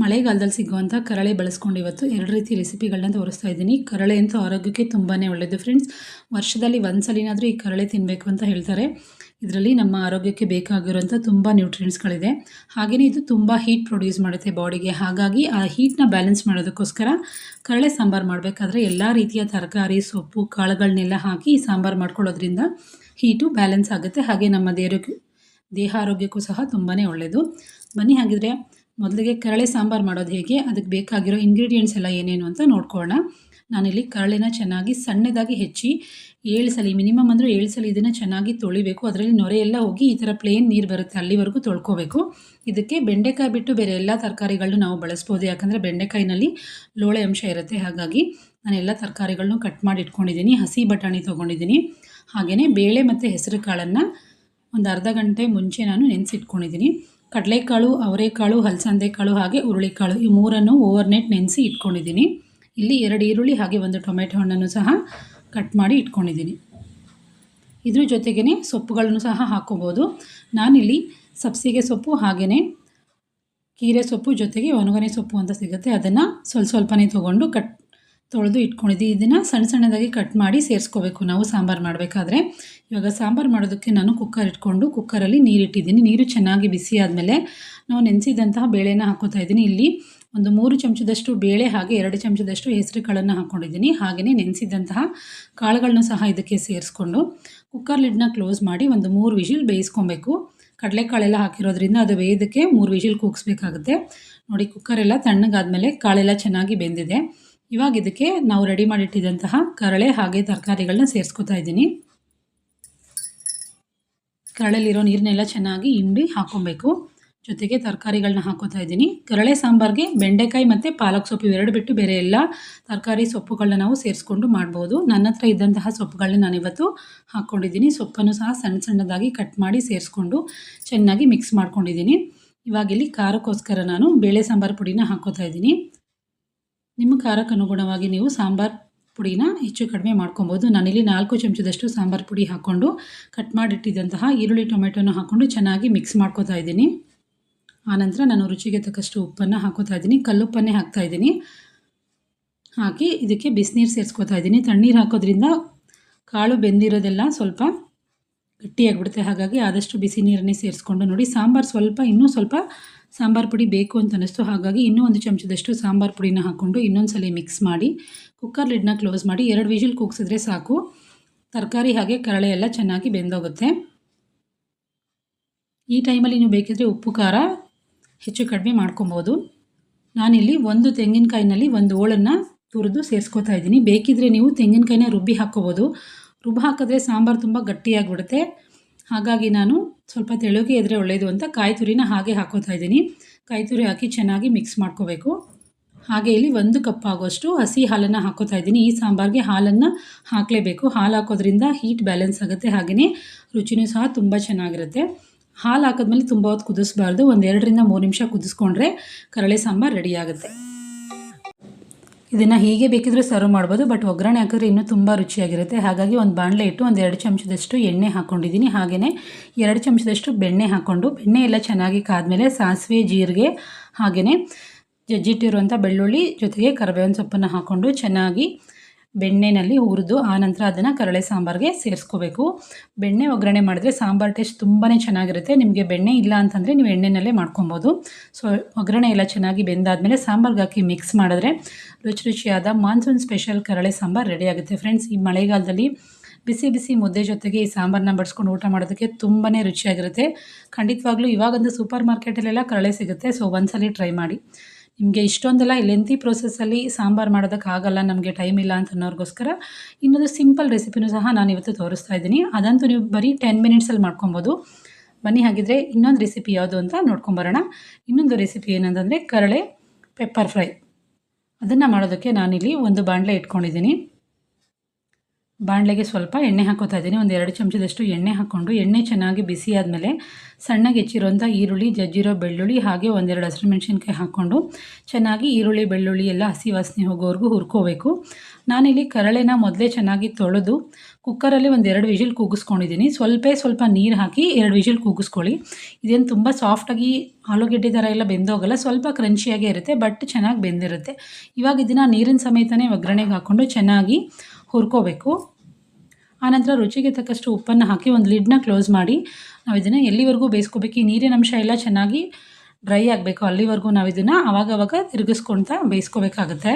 ಮಳೆಗಾಲದಲ್ಲಿ ಸಿಗುವಂಥ ಕರಳೆ ಬಳಸ್ಕೊಂಡು ಇವತ್ತು ಎರಡು ರೀತಿ ರೆಸಿಪಿಗಳನ್ನ ತೋರಿಸ್ತಾ ಇದ್ದೀನಿ. ಕರಳೆ ಅಂತೂ ಆರೋಗ್ಯಕ್ಕೆ ತುಂಬಾ ಒಳ್ಳೆಯದು ಫ್ರೆಂಡ್ಸ್ ವರ್ಷದಲ್ಲಿ ಒಂದು ಸಲಿನಾದರೂ ಈ ಕರಳೆ ತಿನ್ನಬೇಕು ಅಂತ ಹೇಳ್ತಾರೆ. ಇದರಲ್ಲಿ ನಮ್ಮ ಆರೋಗ್ಯಕ್ಕೆ ಬೇಕಾಗಿರುವಂಥ ತುಂಬ ನ್ಯೂಟ್ರಿಯೆಂಟ್ಸ್ಗಳಿದೆ ಹಾಗೆಯೇ ಇದು ತುಂಬ ಹೀಟ್ ಪ್ರೊಡ್ಯೂಸ್ ಮಾಡುತ್ತೆ ಬಾಡಿಗೆ ಹಾಗಾಗಿ ಆ ಹೀಟ್ನ ಬ್ಯಾಲೆನ್ಸ್ ಮಾಡೋದಕ್ಕೋಸ್ಕರ ಕರಳೆ ಸಾಂಬಾರು ಮಾಡಬೇಕಾದ್ರೆ ಎಲ್ಲ ರೀತಿಯ ತರಕಾರಿ, ಸೊಪ್ಪು ಕಾಳುಗಳನ್ನೆಲ್ಲ ಹಾಕಿ ಸಾಂಬಾರು ಮಾಡ್ಕೊಳ್ಳೋದ್ರಿಂದ ಹೀಟು ಬ್ಯಾಲೆನ್ಸ್ ಆಗುತ್ತೆ. ಹಾಗೆ ನಮ್ಮ ದೇಹಕ್ಕೆ, ದೇಹ ಆರೋಗ್ಯಕ್ಕೂ ಸಹ ತುಂಬಾ ಒಳ್ಳೆಯದು ಬನ್ನಿ ಹಾಗಿದ್ರೆ ಮೊದಲಿಗೆ ಕರಳೆ ಸಾಂಬಾರು ಮಾಡೋದು ಹೇಗೆ, ಅದಕ್ಕೆ ಬೇಕಾಗಿರೋ ಇಂಗ್ರೀಡಿಯೆಂಟ್ಸ್ ಎಲ್ಲ ಏನೇನು ಅಂತ ನೋಡ್ಕೊಳ್ಳೋಣ. ನಾನಿಲ್ಲಿ ಕರಳೆನ ಚೆನ್ನಾಗಿ ಸಣ್ಣದಾಗಿ ಹೆಚ್ಚಿ ಏಳು ಸಲ ಮಿನಿಮಮ್ ಅಂದರೆ ಏಳು ಸಲ ಇದನ್ನು ಚೆನ್ನಾಗಿ ತೊಳಿಬೇಕು. ಅದರಲ್ಲಿ ನೊರೆ ಎಲ್ಲ ಹೋಗಿ ಈ ಥರ ಪ್ಲೇನ್ ನೀರು ಬರುತ್ತೆ, ಅಲ್ಲಿವರೆಗೂ ತೊಳ್ಕೋಬೇಕು. ಇದಕ್ಕೆ ಬೆಂಡೆಕಾಯಿ ಬಿಟ್ಟು ಬೇರೆ ಎಲ್ಲ ತರಕಾರಿಗಳನ್ನೂ ನಾವು ಬಳಸ್ಬೋದು. ಯಾಕಂದರೆ ಬೆಂಡೆಕಾಯಿನಲ್ಲಿ ಲೋಳೆ ಅಂಶ ಇರುತ್ತೆ. ಹಾಗಾಗಿ ನಾನು ಎಲ್ಲ ತರಕಾರಿಗಳನ್ನೂ ಕಟ್ ಮಾಡಿ ಇಟ್ಕೊಂಡಿದ್ದೀನಿ. ಹಸಿ ಬಟಾಣಿ ತೊಗೊಂಡಿದ್ದೀನಿ. ಹಾಗೆಯೇ ಬೇಳೆ ಮತ್ತು ಹೆಸರು ಕಾಳನ್ನು ಒಂದು ಅರ್ಧ ಗಂಟೆ ಮುಂಚೆ ನಾನು ನೆನೆಸಿಟ್ಕೊಂಡಿದ್ದೀನಿ. ಕಡಲೆಕಾಳು, ಅವರೆಕಾಳು ಹಲಸಂದೆ ಕಾಳು ಹಾಗೆ ಹುರುಳಿಕಾಳು ಈ ಮೂರನ್ನು ಓವರ್ನೈಟ್ ನೆನೆಸಿ ಇಟ್ಕೊಂಡಿದ್ದೀನಿ. ಇಲ್ಲಿ ಎರಡು ಈರುಳ್ಳಿ ಹಾಗೆ ಒಂದು ಟೊಮೆಟೊ ಹಣ್ಣನ್ನು ಸಹ ಕಟ್ ಮಾಡಿ ಇಟ್ಕೊಂಡಿದ್ದೀನಿ. ಇದ್ರ ಜೊತೆಗೇ ಸೊಪ್ಪುಗಳನ್ನು ಸಹ ಹಾಕ್ಕೋಬೋದು. ನಾನಿಲ್ಲಿ ಸಬ್ಸಿಗೆ ಸೊಪ್ಪು ಹಾಗೆಯೇ ಕೀರೆ ಸೊಪ್ಪು ಜೊತೆಗೆ ಒಣಗನೆ ಸೊಪ್ಪು ಅಂತ ಸಿಗುತ್ತೆ. ಅದನ್ನು ಸ್ವಲ್ಪ ಸ್ವಲ್ಪನೇ ತೊಗೊಂಡು ಕಟ್ ತೊಳೆದು ಇಟ್ಕೊಂಡಿದ್ದೀವಿ ಇದನ್ನು ಸಣ್ಣ ಸಣ್ಣದಾಗಿ ಕಟ್ ಮಾಡಿ ಸೇರಿಸ್ಕೋಬೇಕು. ನಾವು ಸಾಂಬಾರು ಮಾಡಬೇಕಾದ್ರೆ. ಇವಾಗ ಸಾಂಬಾರು ಮಾಡೋದಕ್ಕೆ ನಾನು ಕುಕ್ಕರ್ ಇಟ್ಕೊಂಡು ಕುಕ್ಕರಲ್ಲಿ ನೀರಿಟ್ಟಿದ್ದೀನಿ. ನೀರು ಚೆನ್ನಾಗಿ ಬಿಸಿ ಆದಮೇಲೆ ನಾವು ನೆನೆಸಿದಂತಹ ಬೇಳೆನ ಹಾಕೋತಾ ಇದ್ದೀನಿ. ಇಲ್ಲಿ ಒಂದು ಮೂರು ಚಮಚದಷ್ಟು ಬೇಳೆ ಹಾಗೆ ಎರಡು ಚಮಚದಷ್ಟು ಹೆಸರು ಕಾಳನ್ನು ಹಾಕ್ಕೊಂಡಿದ್ದೀನಿ ಹಾಗೆಯೇ ನೆನೆಸಿದಂತಹ ಕಾಳುಗಳನ್ನು ಸಹ ಇದಕ್ಕೆ ಸೇರಿಸ್ಕೊಂಡು ಕುಕ್ಕರ್ ಲಿಡ್ನ ಕ್ಲೋಸ್ ಮಾಡಿ ಒಂದು ಮೂರು ವಿಷಿಲ್ ಬೇಯಿಸ್ಕೊಬೇಕು. ಕಡಲೆಕಾಳೆಲ್ಲ ಹಾಕಿರೋದ್ರಿಂದ ಅದು ಬೇಯೋದಕ್ಕೆ ಮೂರು ವಿಷಿಲ್ ಕೂಗಿಸ್ಬೇಕಾಗುತ್ತೆ. ನೋಡಿ ಕುಕ್ಕರೆಲ್ಲ ತಣ್ಣಗಾದ್ಮೇಲೆ ಕಾಳೆಲ್ಲ ಚೆನ್ನಾಗಿ ಬೆಂದಿದೆ. ಇವಾಗ ಇದಕ್ಕೆ ನಾವು ರೆಡಿ ಮಾಡಿಟ್ಟಿದ್ದಂತಹ ಕರಳೆ ಹಾಗೆ ತರಕಾರಿಗಳನ್ನ ಸೇರಿಸ್ಕೊತಾ ಇದ್ದೀನಿ. ಕರಳಲ್ಲಿರೋ ನೀರನ್ನೆಲ್ಲ ಚೆನ್ನಾಗಿ ಹಿಂಡಿ ಹಾಕೊಬೇಕು ಜೊತೆಗೆ ತರಕಾರಿಗಳನ್ನ ಹಾಕೋತಾ ಇದ್ದೀನಿ. ಕರಳೆ ಸಾಂಬಾರಿಗೆ ಬೆಂಡೆಕಾಯಿ ಮತ್ತು ಪಾಲಕ್ ಸೊಪ್ಪು ಇವೆರಡು ಬಿಟ್ಟು ಬೇರೆ ಎಲ್ಲ ತರಕಾರಿ ಸೊಪ್ಪುಗಳನ್ನ ನಾವು ಸೇರಿಸ್ಕೊಂಡು ಮಾಡ್ಬೋದು. ನನ್ನ ಹತ್ರ ಇದ್ದಂತಹ ಸೊಪ್ಪುಗಳನ್ನ ನಾನಿವತ್ತು ಹಾಕ್ಕೊಂಡಿದ್ದೀನಿ. ಸೊಪ್ಪನ್ನು ಸಹ ಸಣ್ಣ ಸಣ್ಣದಾಗಿ ಕಟ್ ಮಾಡಿ ಸೇರಿಸ್ಕೊಂಡು ಚೆನ್ನಾಗಿ ಮಿಕ್ಸ್ ಮಾಡ್ಕೊಂಡಿದ್ದೀನಿ. ಇವಾಗ ಇಲ್ಲಿ ಖಾರಕ್ಕೋಸ್ಕರ ನಾನು ಬೇಳೆ ಸಾಂಬಾರು ಪುಡಿನ ಹಾಕೋತಾ ಇದ್ದೀನಿ. ನಿಮ್ಮ ಖಾರಕ್ಕೆ ಅನುಗುಣವಾಗಿ ನೀವು ಸಾಂಬಾರು ಪುಡಿನ ಹೆಚ್ಚು ಕಡಿಮೆ ಮಾಡ್ಕೊಬೋದು. ನಾನಿಲ್ಲಿ ನಾಲ್ಕು ಚಮಚದಷ್ಟು ಸಾಂಬಾರು ಪುಡಿ ಹಾಕ್ಕೊಂಡು ಕಟ್ ಮಾಡಿಟ್ಟಿದ್ದಂತಹ ಈರುಳ್ಳಿ ಟೊಮೆಟೊನ ಹಾಕ್ಕೊಂಡು ಚೆನ್ನಾಗಿ ಮಿಕ್ಸ್ ಮಾಡ್ಕೋತಾ ಇದ್ದೀನಿ. ಆನಂತರ ನಾನು ರುಚಿಗೆ ತಕ್ಕಷ್ಟು ಉಪ್ಪನ್ನು ಹಾಕೋತಾ ಇದ್ದೀನಿ. ಕಲ್ಲುಪ್ಪನ್ನೇ ಹಾಕ್ತಾ ಇದ್ದೀನಿ. ಹಾಕಿ ಇದಕ್ಕೆ ಬಿಸಿನೀರು ಸೇರಿಸ್ಕೋತಾ ಇದ್ದೀನಿ. ತಣ್ಣೀರು ಹಾಕೋದ್ರಿಂದ ಕಾಳು ಬೆಂದಿರೋದೆಲ್ಲ ಸ್ವಲ್ಪ ಗಟ್ಟಿಯಾಗಿಬಿಡುತ್ತೆ. ಹಾಗಾಗಿ ಆದಷ್ಟು ಬಿಸಿ ನೀರನ್ನೇ ಸೇರಿಸ್ಕೊಂಡು ನೋಡಿ. ಸಾಂಬಾರು ಸ್ವಲ್ಪ ಇನ್ನೂ ಸ್ವಲ್ಪ ಸಾಂಬಾರು ಪುಡಿ ಬೇಕು ಅಂತ ಅನ್ನಿಸ್ತು. ಹಾಗಾಗಿ ಇನ್ನೂ ಒಂದು ಚಮಚದಷ್ಟು ಸಾಂಬಾರು ಪುಡಿನ ಹಾಕ್ಕೊಂಡು ಇನ್ನೊಂದು ಸಲ ಮಿಕ್ಸ್ ಮಾಡಿ ಕುಕ್ಕರ್ ಲಿಡ್ನ ಕ್ಲೋಸ್ ಮಾಡಿ, ಎರಡು ವಿಜಿಲ್ ಕೂಗ್ಸಿದ್ರೆ ಸಾಕು. ತರಕಾರಿ ಹಾಗೆ ಕರಳೆ ಎಲ್ಲ ಚೆನ್ನಾಗಿ ಬೆಂದೋಗುತ್ತೆ. ಈ ಟೈಮಲ್ಲಿ ನೀವು ಬೇಕಿದ್ರೆ ಉಪ್ಪು, ಖಾರ ಹೆಚ್ಚು ಕಡಿಮೆ ಮಾಡ್ಕೊಬೋದು. ನಾನಿಲ್ಲಿ ಒಂದು ತೆಂಗಿನಕಾಯಿನಲ್ಲಿ ಒಂದು ಓಳನ್ನು ತುರಿದು ಸೇರಿಸ್ಕೋತಾ ಇದ್ದೀನಿ. ಬೇಕಿದ್ರೆ ನೀವು ತೆಂಗಿನಕಾಯಿನ ರುಬ್ಬಿ ಹಾಕ್ಕೋಬೋದು. ರುಬ್ಬಿ ಹಾಕಿದ್ರೆ ಸಾಂಬಾರು ತುಂಬ ಗಟ್ಟಿಯಾಗಿಬಿಡುತ್ತೆ. ಹಾಗಾಗಿ ನಾನು ಸ್ವಲ್ಪ ತೆಳುಗೆ ಇದ್ದರೆ ಒಳ್ಳೆಯದು ಅಂತ ಕಾಯಿ ತುರಿನ ಹಾಗೆ ಹಾಕೋತಾ ಇದ್ದೀನಿ. ಕಾಯಿ ತುರಿ ಹಾಕಿ ಚೆನ್ನಾಗಿ ಮಿಕ್ಸ್ ಮಾಡ್ಕೋಬೇಕು. ಹಾಗೆ ಇಲ್ಲಿ ಒಂದು ಕಪ್ ಆಗೋಷ್ಟು ಹಸಿ ಹಾಲನ್ನು ಹಾಕೋತಾ ಇದ್ದೀನಿ. ಈ ಸಾಂಬಾರಿಗೆ ಹಾಲನ್ನು ಹಾಕಲೇಬೇಕು. ಹಾಲು ಹಾಕೋದ್ರಿಂದ ಹೀಟ್ ಬ್ಯಾಲೆನ್ಸ್ ಆಗುತ್ತೆ. ಹಾಗೆಯೇ ರುಚಿನೂ ಸಹ ತುಂಬ ಚೆನ್ನಾಗಿರುತ್ತೆ. ಹಾಲು ಹಾಕಿದ್ಮೇಲೆ ತುಂಬ ಹೊತ್ತು ಕುದಿಸ್ಬಾರ್ದು. ಒಂದೆರಡರಿಂದ ಮೂರು ನಿಮಿಷ ಕುದಿಸ್ಕೊಂಡ್ರೆ ಕರಳೆ ಸಾಂಬಾರು ರೆಡಿ ಆಗುತ್ತೆ. ಇದನ್ನು ಹೀಗೆ ಬೇಕಿದ್ರೆ ಸರ್ವ್ ಮಾಡ್ಬೋದು ಬಟ್ ಒಗ್ಗರಣೆ ಹಾಕಿದ್ರೆ ಇನ್ನೂ ತುಂಬ ರುಚಿಯಾಗಿರುತ್ತೆ. ಹಾಗಾಗಿ ಒಂದು ಬಾಣಲೆ ಇಟ್ಟು ಒಂದು ಎರಡು ಚಮಚದಷ್ಟು ಎಣ್ಣೆ ಹಾಕ್ಕೊಂಡಿದ್ದೀನಿ ಹಾಗೆಯೇ ಎರಡು ಚಮಚದಷ್ಟು ಬೆಣ್ಣೆ ಹಾಕ್ಕೊಂಡು ಬೆಣ್ಣೆ ಎಲ್ಲ ಚೆನ್ನಾಗಿ ಕಾದ್ಮೇಲೆ ಸಾಸಿವೆ, ಜೀರಿಗೆ ಹಾಗೆಯೇ ಜಜ್ಜಿಟ್ಟಿರುವಂಥ ಬೆಳ್ಳುಳ್ಳಿ ಜೊತೆಗೆ ಕರಿಬೇವಿನ ಸೊಪ್ಪನ್ನು ಹಾಕ್ಕೊಂಡು ಚೆನ್ನಾಗಿ ಬೆಣ್ಣೆನಲ್ಲಿ ಹುರಿದು ಆನಂತರ ಅದನ್ನು ಕರಳೆ ಸಾಂಬಾರಿಗೆ ಸೇರಿಸ್ಕೋಬೇಕು. ಬೆಣ್ಣೆ ಒಗ್ಗರಣೆ ಮಾಡಿದ್ರೆ ಸಾಂಬಾರು ಟೇಸ್ಟ್ ತುಂಬಾ ಚೆನ್ನಾಗಿರುತ್ತೆ. ನಿಮಗೆ ಬೆಣ್ಣೆ ಇಲ್ಲ ಅಂತಂದರೆ ನೀವು ಎಣ್ಣೆನಲ್ಲೇ ಮಾಡ್ಕೊಬೋದು. ಸೊ ಒಗ್ಗರಣೆ ಎಲ್ಲ ಚೆನ್ನಾಗಿ ಬೆಂದಾದಮೇಲೆ ಸಾಂಬಾರ್ಗೆ ಹಾಕಿ ಮಿಕ್ಸ್ ಮಾಡಿದ್ರೆ ರುಚಿ ರುಚಿಯಾದ ಮಾನ್ಸೂನ್ ಸ್ಪೆಷಲ್ ಕರಳೆ ಸಾಂಬಾರು ರೆಡಿ ಆಗುತ್ತೆ. ಫ್ರೆಂಡ್ಸ್ ಈ ಮಳೆಗಾಲದಲ್ಲಿ ಬಿಸಿ ಬಿಸಿ ಮುದ್ದೆ ಜೊತೆಗೆ ಈ ಸಾಂಬಾರನ್ನ ಬಡಿಸ್ಕೊಂಡು ಊಟ ಮಾಡೋದಕ್ಕೆ ತುಂಬಾ ರುಚಿಯಾಗಿರುತ್ತೆ. ಖಂಡಿತವಾಗ್ಲೂ ಇವಾಗಂದು ಸೂಪರ್ ಮಾರ್ಕೆಟಲ್ಲೆಲ್ಲ ಕರಳೆ ಸಿಗುತ್ತೆ. ಸೊ ಒಂದ್ಸಲಿ ಟ್ರೈ ಮಾಡಿ. ನಿಮಗೆ ಇಷ್ಟೊಂದೆಲ್ಲ ಲೆಂತಿ ಪ್ರೊಸೆಸ್ಸಲ್ಲಿ ಸಾಂಬಾರು ಮಾಡೋದಕ್ಕಾಗಲ್ಲ ನಮಗೆ ಟೈಮ್ ಇಲ್ಲ ಅಂತ ಅನ್ನೋರಿಗೋಸ್ಕರ ಇನ್ನೊಂದು ಸಿಂಪಲ್ ರೆಸಿಪಿನೂ ಸಹ ನಾನು ಇವತ್ತು ತೋರಿಸ್ತಾ ಇದ್ದೀನಿ. ಅದಂತೂ ನೀವು ಬರೀ ಟೆನ್ ಮಿನಿಟ್ಸಲ್ಲಿ ಮಾಡ್ಕೊಬೋದು. ಬನ್ನಿ ಹಾಗಿದ್ರೆ ಇನ್ನೊಂದು ರೆಸಿಪಿ ಯಾವುದು ಅಂತ ನೋಡ್ಕೊಂಬರೋಣ. ಇನ್ನೊಂದು ರೆಸಿಪಿ ಏನಂತಂದರೆ ಕರಳೆ ಪೆಪ್ಪರ್ ಫ್ರೈ ಅದನ್ನು ಮಾಡೋದಕ್ಕೆ ನಾನಿಲ್ಲಿ ಒಂದು ಬಾಣಲೆ ಇಟ್ಕೊಂಡಿದ್ದೀನಿ. ಬಾಣಲೆಗೆ ಸ್ವಲ್ಪ ಎಣ್ಣೆ ಹಾಕೋತಾ ಇದ್ದೀನಿ. ಒಂದು ಎರಡು ಚಮಚದಷ್ಟು ಎಣ್ಣೆ ಹಾಕ್ಕೊಂಡು ಎಣ್ಣೆ ಚೆನ್ನಾಗಿ ಬಿಸಿ ಆದಮೇಲೆ ಸಣ್ಣಗೆ ಹೆಚ್ಚಿರೋಂಥ ಈರುಳ್ಳಿ, ಜಜ್ಜಿರೋ ಬೆಳ್ಳುಳ್ಳಿ ಹಾಗೆ ಒಂದೆರಡು ಹಸಿರು ಮೆಣಸಿನ್ಕಾಯಿ ಹಾಕ್ಕೊಂಡು ಚೆನ್ನಾಗಿ ಈರುಳ್ಳಿ, ಬೆಳ್ಳುಳ್ಳಿ ಎಲ್ಲ ಹಸಿ ವಾಸನೆ ಹೋಗೋವರೆಗೂ ಹುರ್ಕೋಬೇಕು. ನಾನಿಲ್ಲಿ ಕರಳೆನ ಮೊದಲೇ ಚೆನ್ನಾಗಿ ತೊಳೆದು ಕುಕ್ಕರಲ್ಲಿ ಒಂದು ಎರಡು ವಿಜಿಲ್ ಕೂಗಿಸ್ಕೊಂಡಿದ್ದೀನಿ. ಸ್ವಲ್ಪ ಸ್ವಲ್ಪ ನೀರು ಹಾಕಿ ಎರಡು ವಿಜಿಲ್ ಕೂಗಿಸ್ಕೊಳ್ಳಿ. ಇದೇನು ತುಂಬ ಸಾಫ್ಟಾಗಿ ಆಲೂಗೆಡ್ಡೆ ಥರ ಎಲ್ಲ ಬೆಂದೋಗಲ್ಲ ಸ್ವಲ್ಪ ಕ್ರಂಚಿಯಾಗೇ ಇರುತ್ತೆ ಬಟ್ ಚೆನ್ನಾಗಿ ಬೆಂದಿರುತ್ತೆ. ಇವಾಗ ಇದನ್ನು ನೀರಿನ ಸಮೇತನೇ ಒಗ್ಗರಣೆಗೆ ಹಾಕ್ಕೊಂಡು ಚೆನ್ನಾಗಿ ಹುರ್ಕೋಬೇಕು. ಆನಂತರ ರುಚಿಗೆ ತಕ್ಕಷ್ಟು ಉಪ್ಪನ್ನು ಹಾಕಿ ಒಂದು ಲಿಡ್ನ ಕ್ಲೋಸ್ ಮಾಡಿ ನಾವು ಇದನ್ನು ಎಲ್ಲಿವರೆಗೂ ಬೇಯಿಸ್ಕೋಬೇಕು? ಈ ನೀರಿನ ಅಂಶ ಎಲ್ಲ ಚೆನ್ನಾಗಿ ಡ್ರೈ ಆಗಬೇಕು. ಅಲ್ಲಿವರೆಗೂ ನಾವು ಇದನ್ನು ಅವಾಗವಾಗ ತಿರುಗಿಸ್ಕೊಳ್ತಾ ಬೇಯಿಸ್ಕೋಬೇಕಾಗತ್ತೆ.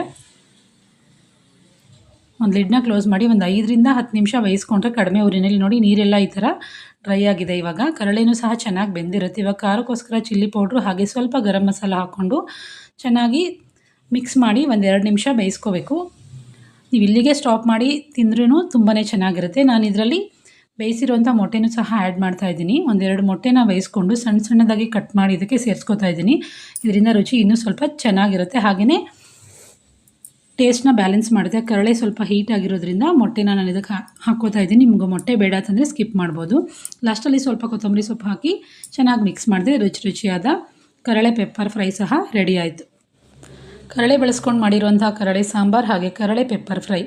ಒಂದು ಲಿಡ್ನ ಕ್ಲೋಸ್ ಮಾಡಿ ಒಂದು ಐದರಿಂದ ಹತ್ತು ನಿಮಿಷ ಬೇಯಿಸ್ಕೊಂಡ್ರೆ ಕಡಿಮೆ ಊರಿನಲ್ಲಿ ನೋಡಿ ನೀರೆಲ್ಲ ಈ ಥರ ಡ್ರೈ ಆಗಿದೆ. ಇವಾಗ ಕರಳೆನೂ ಸಹ ಚೆನ್ನಾಗಿ ಬೆಂದಿರುತ್ತೆ. ಇವಾಗ ಖಾರಕ್ಕೋಸ್ಕರ ಚಿಲ್ಲಿ ಪೌಡ್ರು ಹಾಗೆ ಸ್ವಲ್ಪ ಗರಂ ಮಸಾಲ ಹಾಕ್ಕೊಂಡು ಚೆನ್ನಾಗಿ ಮಿಕ್ಸ್ ಮಾಡಿ ಒಂದು ಎರಡು ನಿಮಿಷ ಬೇಯಿಸ್ಕೋಬೇಕು. ನೀವು ಇಲ್ಲಿಗೆ ಸ್ಟಾಪ್ ಮಾಡಿ ತಿಂದ್ರೂ ತುಂಬಾ ಚೆನ್ನಾಗಿರುತ್ತೆ. ನಾನು ಇದರಲ್ಲಿ ಬೇಯಿಸಿರುವಂಥ ಮೊಟ್ಟೆನೂ ಸಹ ಆ್ಯಡ್ ಮಾಡ್ತಾ ಇದ್ದೀನಿ. ಒಂದೆರಡು ಮೊಟ್ಟೆನ ಬೇಯಿಸ್ಕೊಂಡು ಸಣ್ಣ ಸಣ್ಣದಾಗಿ ಕಟ್ ಮಾಡಿ ಇದಕ್ಕೆ ಸೇರಿಸ್ಕೊತಾ ಇದ್ದೀನಿ. ಇದರಿಂದ ರುಚಿ ಇನ್ನೂ ಸ್ವಲ್ಪ ಚೆನ್ನಾಗಿರುತ್ತೆ. ಹಾಗೆಯೇ ಟೇಸ್ಟ್ನ ಬ್ಯಾಲೆನ್ಸ್ ಮಾಡಿದೆ ಕರಳೆ ಸ್ವಲ್ಪ ಹೀಟ್ ಆಗಿರೋದ್ರಿಂದ ಮೊಟ್ಟೆನ ನಾನು ಇದಕ್ಕೆ ಹಾಕೋತಾ ಇದ್ದೀನಿ. ನಿಮ್ಗೆ ಮೊಟ್ಟೆ ಬೇಡ ಅಂತಂದರೆ ಸ್ಕಿಪ್ ಮಾಡ್ಬೋದು. ಲಾಸ್ಟಲ್ಲಿ ಸ್ವಲ್ಪ ಕೊತ್ತಂಬರಿ ಸೊಪ್ಪು ಹಾಕಿ ಚೆನ್ನಾಗಿ ಮಿಕ್ಸ್ ಮಾಡಿದೆ ರುಚಿ ರುಚಿಯಾದ ಕರಳೆ ಪೆಪ್ಪರ್ ಫ್ರೈ ಸಹ ರೆಡಿ ಆಯಿತು. ಕರಳೆ ಬಳಸ್ಕೊಂಡು ಮಾಡಿರುವಂಥ ಕರಳೆ ಸಾಂಬಾರು ಹಾಗೆ ಕರಳೆ ಪೆಪ್ಪರ್ ಫ್ರೈ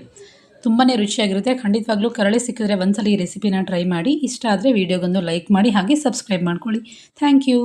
ತುಂಬಾ ರುಚಿಯಾಗಿರುತ್ತೆ. ಖಂಡಿತವಾಗ್ಲೂ ಕರಳೆ ಸಿಕ್ಕಿದ್ರೆ ಒಂದ್ಸಲ ಈ ರೆಸಿಪಿನ ಟ್ರೈ ಮಾಡಿ. ಇಷ್ಟ ಆದರೆ ವೀಡಿಯೋಗೊಂದು ಲೈಕ್ ಮಾಡಿ ಹಾಗೆ ಸಬ್ಸ್ಕ್ರೈಬ್ ಮಾಡ್ಕೊಳ್ಳಿ. Thank you